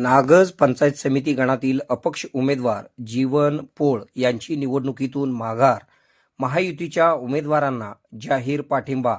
नागज पंचायत समिती गणातील अपक्ष उमेदवार जीवन पोळ यांची निवडणुकीतून माघार. महायुतीच्या उमेदवारांना जाहीर पाठिंबा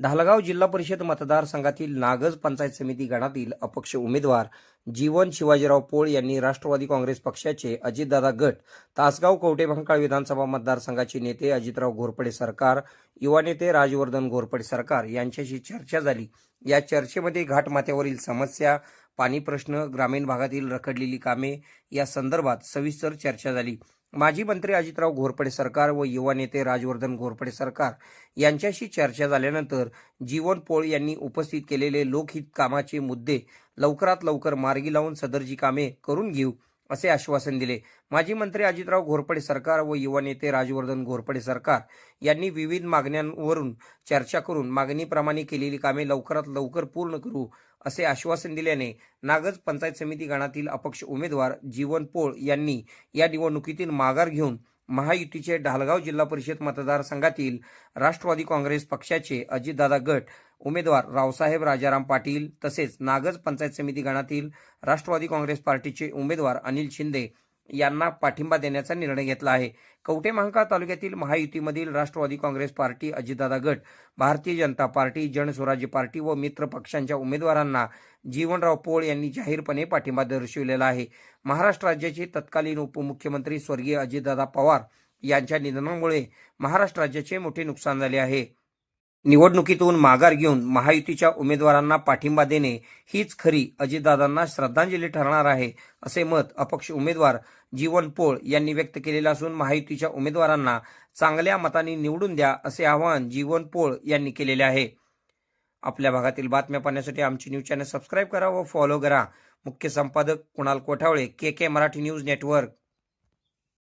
ढालगाव जिल्हा परिषद मतदारसंघातील नागज पंचायत समिती गणातील अपक्ष उमेदवार जीवन शिवाजीराव पोळ यांनी राष्ट्रवादी काँग्रेस पक्षाचे अजितदादा गट तासगाव कवटेभंकाळ विधानसभा मतदारसंघाचे नेते अजितराव घोरपडे सरकार युवा नेते राजवर्धन घोरपडे सरकार यांच्याशी चर्चा झाली. या चर्चेमध्ये घाटमाथ्यावरील समस्या पाणी प्रश्न ग्रामीण भागातील रखडलेली कामे या संदर्भात सविस्तर चर्चा झाली. माजी मंत्री अजितराव घोरपडे सरकार व युवा नेते राजवर्धन घोरपडे सरकार यांच्याशी चर्चा झाल्यानंतर जीवन पोळ यांनी उपस्थित केलेले लोकहित कामाचे मुद्दे लवकरात लवकर मार्गी लावून सदरची कामे करून घेऊ. असे आश्वासन दिले. माजी मंत्री अजितराव घोरपडे सरकार व युवा नेते राजवर्धन घोरपडे सरकार यांनी विविध मागण्यांवरून चर्चा करून मागणीप्रमाणे केलेली कामे लवकरात लवकर पूर्ण करू असे आश्वासन दिल्याने नागज पंचायत समिती गणातील अपक्ष उमेदवार जीवन पोळ यांनी या निवडणुकीतील माघार घेऊन महायुतीचे ढालगाव जिल्हा परिषद मतदारसंघातील राष्ट्रवादी काँग्रेस पक्षाचे अजितदादा गट उमेदवार रावसाहेब राजाराम पाटील तसेच नागज पंचायत समिती गणातील राष्ट्रवादी काँग्रेस पार्टीचे उमेदवार अनिल शिंदे यांना पाठिंबा देण्याचा निर्णय घेतला आहे. कवठे महांकाळ तालुक्यातील महायुतीमधील राष्ट्रवादी काँग्रेस पार्टी अजितदादा गट भारतीय जनता पार्टी जनस्वराज्य पार्टी व मित्र पक्षांच्या उमेदवारांना जीवनराव पोळ यांनी जाहीरपणे पाठिंबा दर्शविलेला आहे. महाराष्ट्र राज्याचे तत्कालीन उपमुख्यमंत्री स्वर्गीय अजितदादा पवार यांच्या निधनामुळे महाराष्ट्र राज्याचे मोठे नुकसान झाले आहे. निवडणुकीतून माघार घेऊन महायुतीच्या उमेदवारांना पाठिंबा देणे हीच खरी अजितदादांना श्रद्धांजली ठरणार आहे असे मत अपक्ष उमेदवार जीवन पोळ यांनी व्यक्त केलेलं असून महायुतीच्या उमेदवारांना चांगल्या मतांनी निवडून द्या असे आवाहन जीवन पोळ यांनी केलेले आहे. आपल्या भागातील बातम्या पाहण्यासाठी आमची न्यूज चॅनल सबस्क्राईब करा व फॉलो करा. मुख्य संपादक Kunal Kothawale K K Marathi news network.